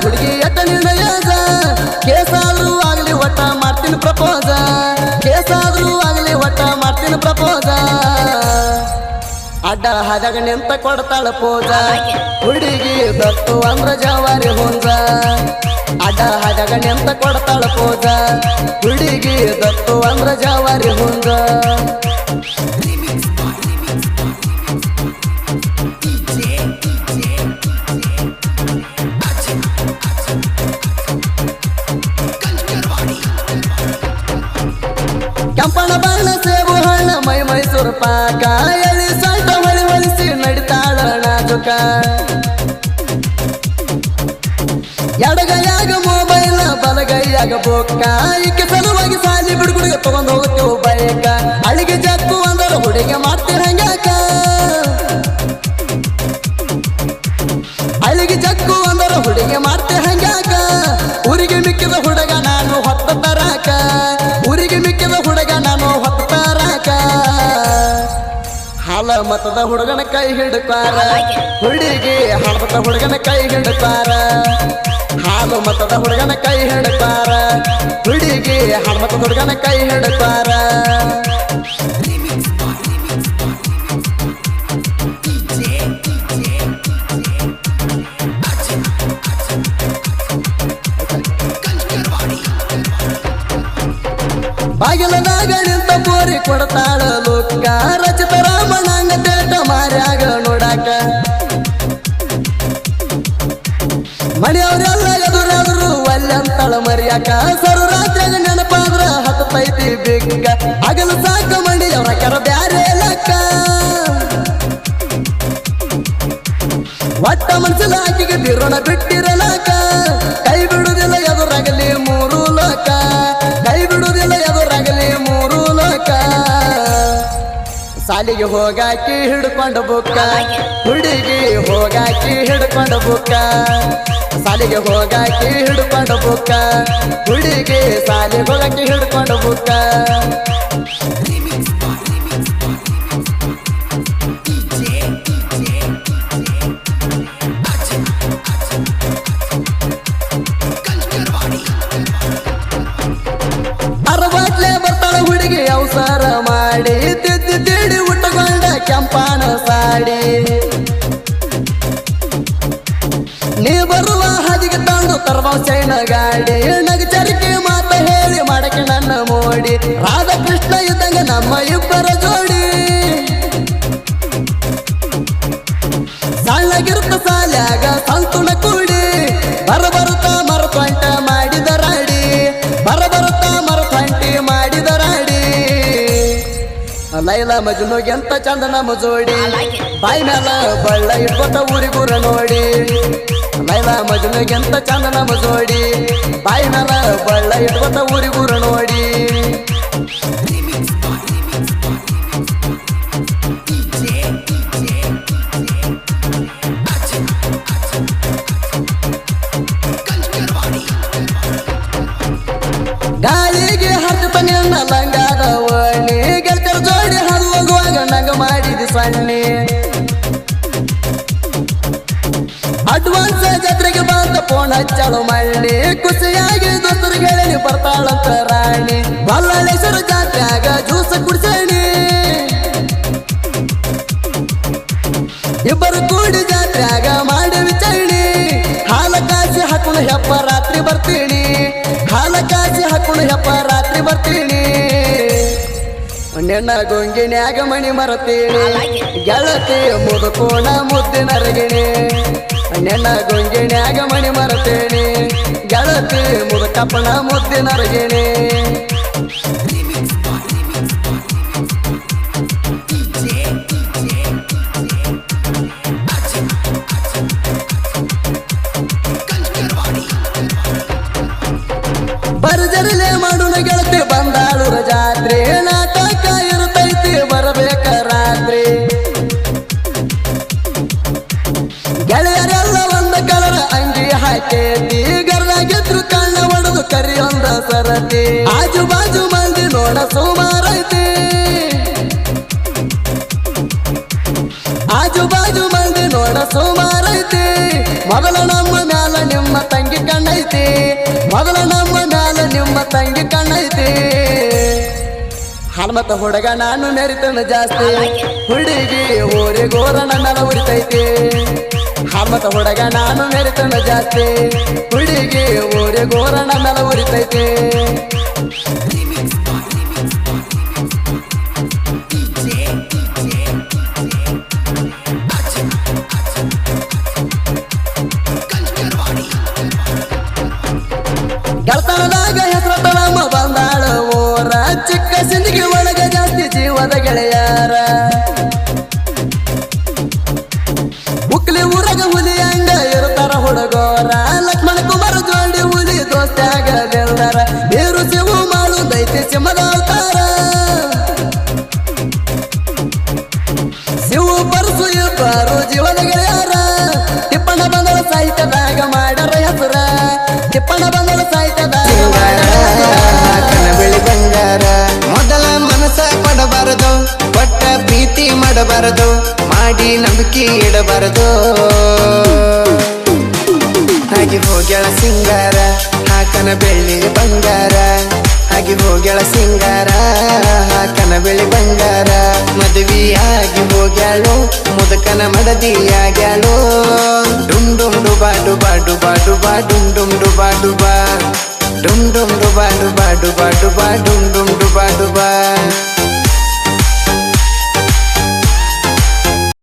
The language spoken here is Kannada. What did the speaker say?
ಹುಡುಗಿ ಹುಡುಗಿ ಆಗ್ಲಿ ಒಟ್ಟ ಮಾಡ್ತೀನಿ ಆಗ್ಲಿ ಒಟ್ಟ ಮಾಡ್ತೀನಿ ಅಡ್ಡ ಹಾದಾಗ ನಿಂತ ಕೊಡ್ತಾಳ ಪೂಜ. ಹುಡುಗಿ ದತ್ತು ಅಂದ್ರ ಜವಾರಿ ಹುಂಜ. ಅಡ್ಡ ಹಾದಾಗ ನಿಂತ ಕೊಡ್ತಾಳ ಪೂಜ. ಹುಡುಗಿ ದತ್ತು ಅಂದ್ರ ಜವಾರಿ ಹುಂಜ ಕೆಂಪಣ ಬಣ್ಣ ಸೇಬು ಹಣ್ಣ ಮೈ ಮೈಸೂರು ಪಾಕ. ಎಳಿ ಸೊಂಟ ಹೊಳಿ ಹೊಲಿಸಿ ನಡಿತಾಳ ನಾಜುಕ ಬಲಗೈಯಾಗ ಬೊಕ್ಕ ಈಕೆ ಸಲುವಾಗಿ ಸಾಲಿ ಬಿಡುಗುಡಿಗೆ ತಗೊಂಡ್ ಹೋಗ್ತೇವು ಬಯಕ ಅಳಿಗೆ ಜಕ್ಕು ಅಂದ್ರ ಹುಡುಗಿ ಮಾಡ್ತೀರ ಹಂಗ್ಯಾಕ? ಅಳಿಗೆ ಜಕ್ಕು ಅಂದ್ರ ಹುಡುಗಿ ಮಾಡ್ತೀರ ಹಂಗ್ಯಾಕ? ಊರಿಗೆ ಮಿಕ್ಕಿದ ಹುಡುಗ ನಾನು ಹೊತ್ತ ತರಾಕ ಊರಿಗೆ ಮಿಕ್ಕಿದ ಹುಡುಗ ನಾನು ಹೊತ್ತ ತರಾಕ ಹಾಲ ಮತದ ಹುಡುಗನ ಕೈ ಹಿಡುತ್ತಾರ ಹುಡುಗಿ ಮತ ಹುಡುಗನ ಕೈ ಹಿಡ್ತಾರ ಹಾಲು ಮತದ ಹುಡುಗನ ಕೈ ಹಿಡ್ತಾರ. ಹುಡುಗಿ ಹಾಲು ಹುಡುಗನ ಕೈ ಬೋರಿ ಕೊಡ್ತಾಳ ಲೋಕ. ರಚಿತ ರಾಮಣ್ಣಂಗ ತೇಟ ಮಾರ್ಯಾಗ ನೋಡಾಕ. ಮನೆಯವ್ರೆಲ್ಲ ಎದುರಾದ್ರು ಅಲ್ಲಂತಳ ಮರಿಯಾಕ. ಸರು ರಾತ್ರಿಯಾಗ ನೆನಪಾದ್ರ ಹತ್ತೈತಿ ಬಿಕ್ಕ ಹಗಲು ಸಾಕ ಅವರ ಕರ ಬ್ಯಾರೆ ಲಕ್ಕ. ಒಟ್ಟ ಮನಸ್ಸಲ್ಲ ಆಕೆಗೆ ಬಿರೋಣ ಬಿಟ್ಟಿರಲಾಕ ಕೈ ಬಿಡುವುದಿಲ್ಲ, ಎದುರಾಗಲಿ ಮೂರು ಲೋಕ ಕೈ ಬಿಡುವುದಿಲ್ಲ, ಎದುರಾಗಲಿ ಮೂರು ಲೋಕ ಸಾಲಿಗೆ ಹೋಗಾಕಿ ಹಿಡ್ಕೊಂಡು ಬುಕ್ಕ. ಹುಡುಗಿ ಹೋಗಾಕಿ ಹಿಡ್ಕೊಂಡು ಬುಕ್ಕ. ಸಾಲಿಗೆ ಹೋಗಾಕಿ ಹಿಡ್ಕೊಂಡು ಬುಕ್ಕ. ಹುಡುಗಿ ಸಾಲಿಗೆ ಹೋಗಾಕಿ ಹಿಡ್ಕೊಂಡು ಬುಕ್ಕ. ರಾಧಾಕೃಷ್ಣ ಇದ್ದಂಗ ನಮ್ಮ ಇಬ್ಬರ ಜೋಡಿ. ಸಣ್ಣಗಿರುತ್ತ ಸಾಲ್ಯಾಗ ಸಂತುಣ ಕೂಡಿ. ಬರ ಬರುತ್ತ ಮರತೊಂಟ ಮಾಡಿದ ರಾಡಿ. ಬರ ಬರುತ್ತ ಮರತೊಂಟಿ ಮಾಡಿದ ರಾಡಿ. ಲೈಲ ಮಜುನುಗೆ ಎಂತ ಚಂದ ನಮ್ಮ ಜೋಡಿ ಬಾಯಿ ಮೇಲ ಬಳ್ಳ ಇಟ್ಕೊತ ಊರಿಗೂರ ನೋಡಿ. ಲೈಲ ಮಜುನುಗೆ ಎಂತ ಚಂದ ನಮ್ಮ ಜೋಡಿ ಬಾಯಿ ಮೇಲ ಬಳ್ಳ ಇಟ್ಕೊತ ಊರಿಗೂರ ನೋಡಿ ಅಡ್ವಾನ್ಸ್ ಜಾತ್ರೆಗೆ ಬಂದ ಫೋನ್ ಹಚ್ಚಳು ಮಳ್ಳಿ. ಖುಷಿಯಾಗಿ ದೋಸ್ತರು ಗೆಳನಿ ಬರ್ತಾಳಂತ ರಾಣಿ. ಬಲ್ಲಾಳೇಶ್ವರ ಜಾತ್ರೆಯಾಗ ಜ್ಯೂಸ್ ಕುಡ್ಸಣಿ. ಇಬ್ಬರು ಕೂಡಿ ಜಾತ್ರೆಯಾಗ ಮಾಡಿ ವಿಚಾರಣಿ. ಹಾಲ ಕಾಸಿ ಹಾಕೊಂಡು ಹೆಪ್ಪ ರಾತ್ರಿ ಬರ್ತೀನಿ. ಹಾಲ ಕಾಸಿ ಹಾಕೊಂಡು ಹೆಪ್ಪ ರಾತ್ರಿ ಬರ್ತೀನಿ. ನೆನ್ನ ಗೊಂಗಿನ್ಯಾಗ ಮಣಿ ಮರತೀನಿ. ಗೆಳತಿ ಮುದುಕೋಣ ಮುದ್ದಿನ ರಗಿಣಿ. ನಿನ್ನ ಗೊಂಜಿಣ್ಯಾಗ ಮಣಿ ಮರತೇನೆ. ಗೆಳತಿ ಮುದುಕಪ್ಪನ ಮುದ್ದಿನ ರಗಿಣಿ ಬರ್ಜರಿಲೆ ಸರತಿ. ಆಜು ಬಾಜು ಮಂದಿ ನೋಡ ಸೋಮಾರೈತಿ ಆಜು ಬಾಜು ಮಂದಿ ನೋಡ ಸೋಮಾರೈತಿ ಮೊದಲ ನಮ್ಮ ಮ್ಯಾಲ ನಿಮ್ಮ ತಂಗಿ ಕಣ್ಣೈತಿ ಮೊದಲ ನಮ್ಮ ಮ್ಯಾಲ ನಿಮ್ಮ ತಂಗಿ ಕಣ್ಣೈತಿ ಹನುಮತ ಹುಡುಗ ನಾನು ನೆರಿತನ ಜಾಸ್ತಿ. ಹುಡುಗಿ ಗೋರನ ನನ್ನ ಉಳಿತೈತಿ ಹನುಮತ ಹುಡುಗ ನಾನು ಮೆರಿತನ ಜಾಸ್ತಿ ಹುಡುಗಿ ಊರಿ ಗೋರಣ ಮೇಲೆ ಉರಿತೈತೆ ಗೆಳತನದಾಗ ಹೆಸರು ತಳಮ ಬಂದಾಳ ಊರ ಚಿಕ್ಕ ಸಿಂದಿಗೆ ಒಳಗ ಜಾಸ್ತಿ ಜೀವದ ಗೆಳೆಯಾರ. ಹುಡುಗೋರ ಲಕ್ಷ್ಮಣ ಕುಮಾರ ಜೋಡಿ ಉಳಿ ಬೆಳ್ದಾರ. ಬೇರು ಜೀವ ಮಾಡು ದೈತ್ಯ ಸಿಂಹದ ಅವತಾರ. ಶಿವು ಪರಸು ಇಬ್ಬರು ಜೀವನ ಗೆಳೆಯಾರ. ತಿಪ್ಪಣ್ಣ ಬಂದಳ ಸಾಹಿತ್ಯದಾಗ ಮಾಡರ ಹೆಸರ. ತಿಪ್ಪಣ್ಣ ಬಂದಳ ಸಾಹಿತ್ಯದಾಗ ಬಂಗಾರ, ಮೊದಲ ಮನಸ್ಸ ಪಡಬಾರದು. ಒಟ್ಟ ಪ್ರೀತಿ ಮಾಡಬಾರದು. ಮಾಡಿ ನಂಬಿಕೆ ಇಡಬಾರದು. ಹಾಗೆ ಹೋಗ್ಯಾಳ ಸಿಂಗಾರ, ಹಾಕನ ಬೆಳ್ಳಿ ಬಂಗಾರ. ಹಾಗೆ ಹೋಗ್ಯಾಳ ಸಿಂಗಾರ, ಹಾಕನ ಬೆಳ್ಳಿ ಬಂಗಾರ. ಆಗಿ ಹೋಗ್ಯಾಳು, ಮುದಕನ ಮಡದಿಯಾಗ್ಯಾಳು ಡುಮ್ ಡುಮ್ ಡುಬಾ ಡುಬಾ ಡುಬಾ ಡುಬಾ, ಡುಮ್ ಡುಮ್ ಡುಬಾ ಡುಬಾ. ಡುಮ್ ಡುಮ್ ಡುಬಾ ಡುಬಾ ಡುಬಾ ಡುಬಾ, ಡುಮ್ ಡುಮ್ ಡುಬಾ ಡುಬಾ.